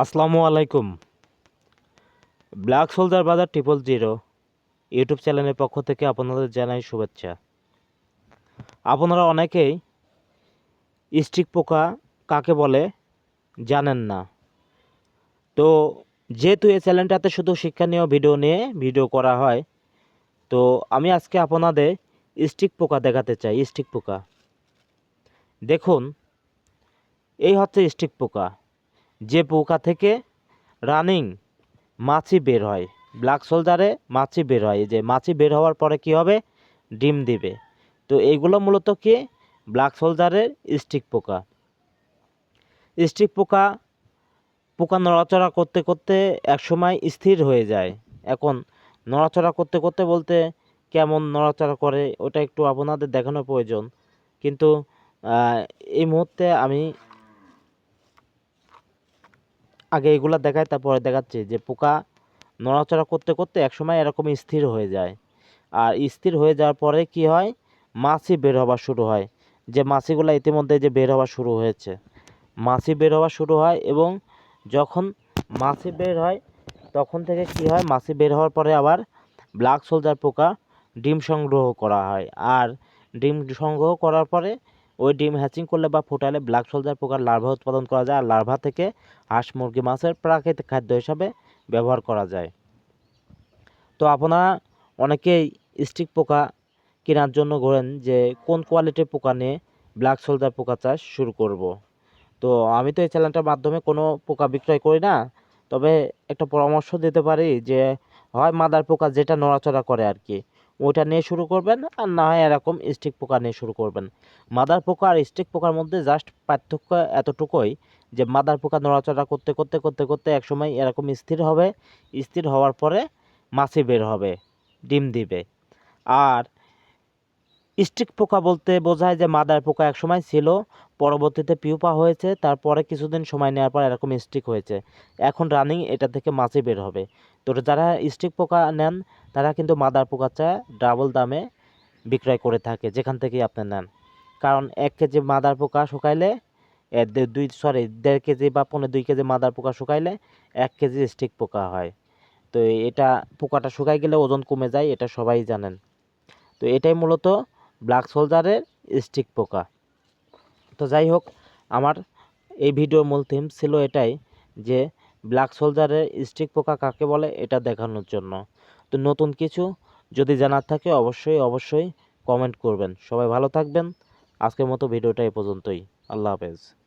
আসসালামু আলাইকুম। Black soldier বাজার ট্রিপল জিরো ইউটিউব চ্যানেলের পক্ষ থেকে আপনাদের জানাই শুভেচ্ছা। আপনারা অনেকেই স্টিক পোকা কাকে বলে জানেন না। তো যেহেতু এই চ্যানেলটাতে শুধু শিক্ষণীয় ভিডিও নিয়ে ভিডিও করা হয়, তো আমি আজকে আপনাদের স্টিক পোকা দেখাতে চাই, স্টিক পোকা। দেখুন, এই হচ্ছে স্টিক পোকা। যে পোকা থেকে রানিং মাছি বের হয়, ব্ল্যাক সোলজারে মাছি বের হয় যে মাছি বের হওয়ার পরে কি হবে? ডিম দিবে। তো এইগুলো মূলত কি? ব্ল্যাক সোলজারের স্টিক পোকা। স্টিক পোকা পোকা নড়াচড়া করতে করতে একসময় স্থির হয়ে যায়। এখন নড়াচড়া করতে করতে বলতে কেমন নড়াচড়া করে, ওটা একটু আপনাদের দেখানো প্রয়োজন। কিন্তু এই মুহূর্তে আমি আগে এগুলা দেখায়, তারপরে দেখাচ্ছে যে পোকা নড়াচড়া করতে করতে একসময় এরকম স্থির হয়ে যায়। আর স্থির হয়ে যাওয়ার পরে কি হয়? মাছি বের হওয়া শুরু হয়। যে মাছিগুলো ইতিমধ্যে যে বের হওয়া শুরু হয়েছে। মাছি বের হওয়া শুরু হয় এবং যখন মাছি বের হয়, তখন থেকে কি হয়? মাছি বের হওয়ার পরে আবার ব্ল্যাক সোলজার পোকা ডিম সংগ্রহ করা হয়। আর ডিম সংগ্রহ করার পরে ওই ডিম হ্যাচিং করলে বা ফোটালে ব্ল্যাক সোলজার পোকার লার্ভা উৎপাদন করা যায়, আর লার্ভা থেকে হাঁস, মুরগি, মাছের প্রাকৃতিক খাদ্য হিসাবে ব্যবহার করা যায় তো আপনারা অনেকেই স্টিক পোকা কেনার জন্য ঘোরেন যে কোন কোয়ালিটির পোকা নিয়ে ব্ল্যাক সোলজার পোকা চাষ শুরু করব। তো আমি তো এই চ্যানেলটার মাধ্যমে কোনো পোকা বিক্রয় করি না, তবে একটা পরামর্শ দিতে পারি যে হয় মাদার পোকা যেটা নড়াচড়া করে আর কি ওইটা নিয়ে শুরু করবেন আর না হয় এরকম স্টিক পোকা নিয়ে শুরু করবেন। মাদার পোকা আর স্টিক পোকার মধ্যে জাস্ট পার্থক্য এতটুকুই যে মাদার পোকা নড়াচড়া করতে করতে করতে করতে একসময় এরকম স্থির হবে, স্থির হওয়ার পরে মাছি বের হবে, ডিম দিবে। আর স্টিক পোকা বলতে বোঝায় যে মাদার পোকা একসময় ছিল, পরবর্তীতে পিউপা হয়েছে, তারপরে কিছুদিন সময় নেওয়ার পর এরকম স্টিক হয়েছে। এখন রানিং এটা থেকে মাছি বের হবে। তো যারা স্টিক পোকা নেন, তারা কিন্তু মাদার পোকা চা ডাবল দামে বিক্রয় করে থাকে, যেখান থেকেই আপনি নেন। কারণ এক কেজি মাদার পোকা শুকাইলে দুই সরি দেড় কেজি বা পনেরো দুই কেজি মাদার পোকা শুকাইলে এক কেজি স্টিক পোকা হয়। তো এটা পোকাটা শুকাই গেলে ওজন কমে যায়, এটা সবাই জানেন। তো এটাই মূলত ব্ল্যাক সোলজারের স্টিক পোকা। তো যাই হোক, আমার এই ভিডিওর মূল থিম ছিল এটাই যে ব্ল্যাক সোলজারের স্টিক পোকা কাকে বলে এটা দেখানোর জন্য। তো নতুন কিছু যদি জানার থাকে অবশ্যই অবশ্যই কমেন্ট করবেন। সবাই ভালো থাকবেন। আজকের মতো ভিডিওটা এ পর্যন্তই। আল্লাহ হাফেজ।